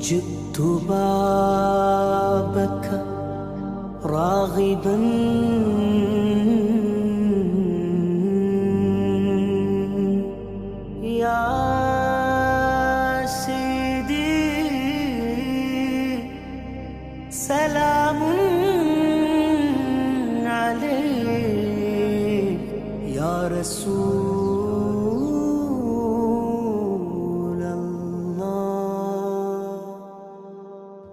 جئت بابك راغبا. يا سيدي سلام عليك. يا رسول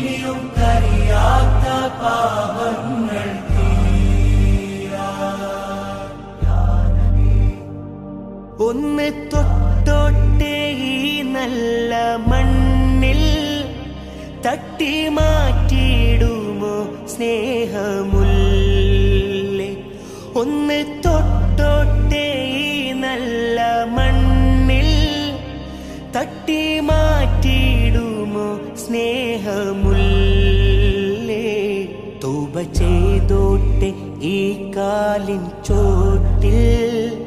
ഇനിയും കരിയാത്ത പാപങ്ങൾ ഒന്ന് തൊട്ടോട്ടെ ഈ നല്ല മണ്ണിൽ തട്ടി മാറ്റിയിടുമോ സ്നേഹമുല്ലേ? ഒന്ന് തൊട്ടോട്ടെ ഈ നല്ല മണ്ണിൽ തട്ടി മാറ്റിയിടുമോ സ്നേഹമുല്ലേ? തൂപ ചെയ്തോട്ടെ ഈ കാലിൻ ചോട്ടിൽ.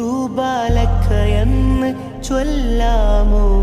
തൂബാലക്കയെന്ന് ചൊല്ലാമോ?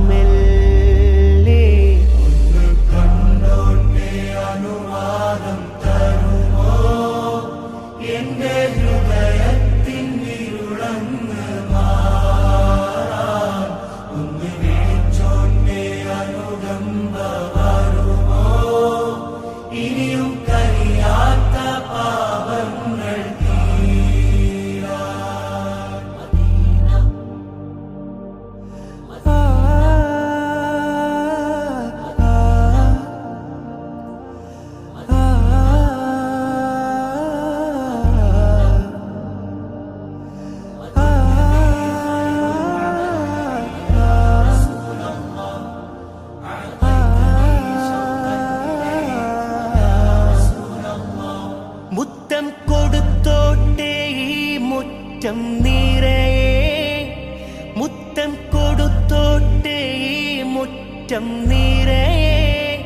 മുറ്റം നിറയെ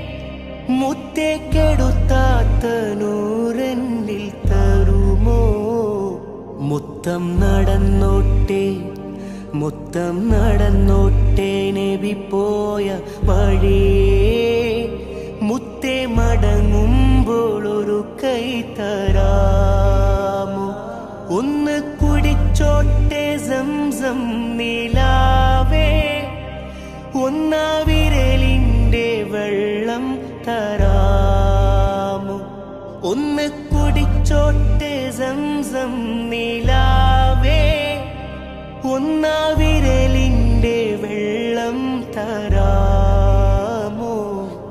മുത്തേ നൂറെന്നിൽ തരുമോ? മുത്തം നടന്നോട്ടെ മുത്തം നടന്നോട്ടെ നബി പോയ വഴിയേ മുത്തേ മടങ്ങുമ്പോൾ ഒരു കൈ തരാമോ? ഒന്ന് കുടിച്ചോട്ടെ സംസം നിലാവേ. ഒന്നാ വിരലിന്റെ വെള്ളം തരാമോ. ഒന്ന് കുടിച്ചോട്ടെ സംസം നിലാവേ. ഒന്നാ വിരലിന്റെ വെള്ളം തരാമോ.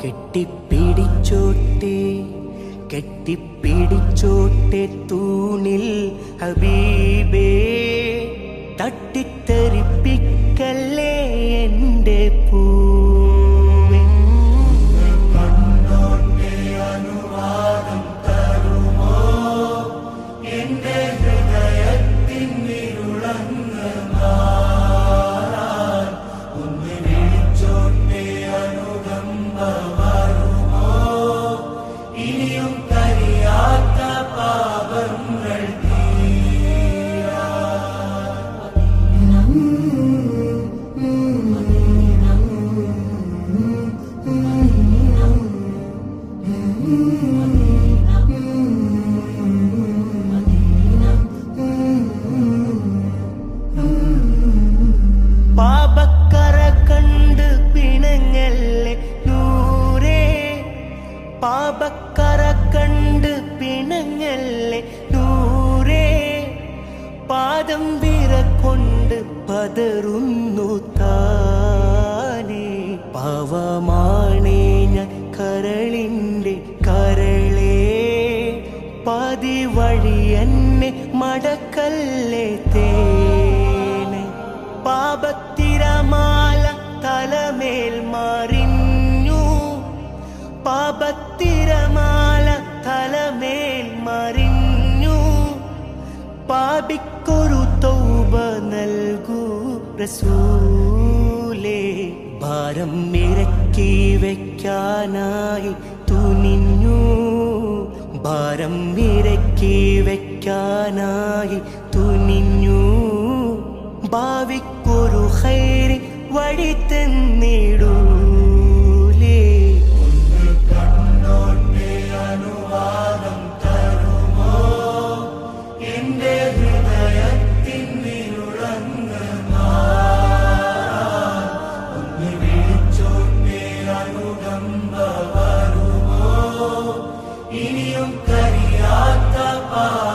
കെട്ടിപ്പിടിച്ചോട്ടെ കെട്ടിപ്പിടിച്ചോട്ടെ തൂണിൽ ഹബീബേ. തട്ടിത്തെറിപ്പിക്കല്ലേ പാപക്കറ കണ്ട് പിണങ്ങല്ലേ നൂറേ പാപക്കറ കണ്ട് പിണങ്ങല്ലേ നൂറേ പാദം വിറക്കൊണ്ട് പതറുന്നു മടക്കല്ലേ തേനെ? പാപത്തിരമാല തലമേൽ മറിഞ്ഞു. പാപത്തിരമാല തലമേൽ മറിഞ്ഞു. പാപിക്കൊരു തൗബ നൽകൂ റസൂലേ. ഭാരം ഇറക്കി വെക്കാനായി തുനിഞ്ഞു. ഭാരം ഇറക്കി വയ്ക്കാനായി തുനിഞ്ഞു. ഭാവിക്കൊരു ഹൈരി വഴി വരുമോ ഇനിയും കരിയാത്ത പാപങ്ങൾ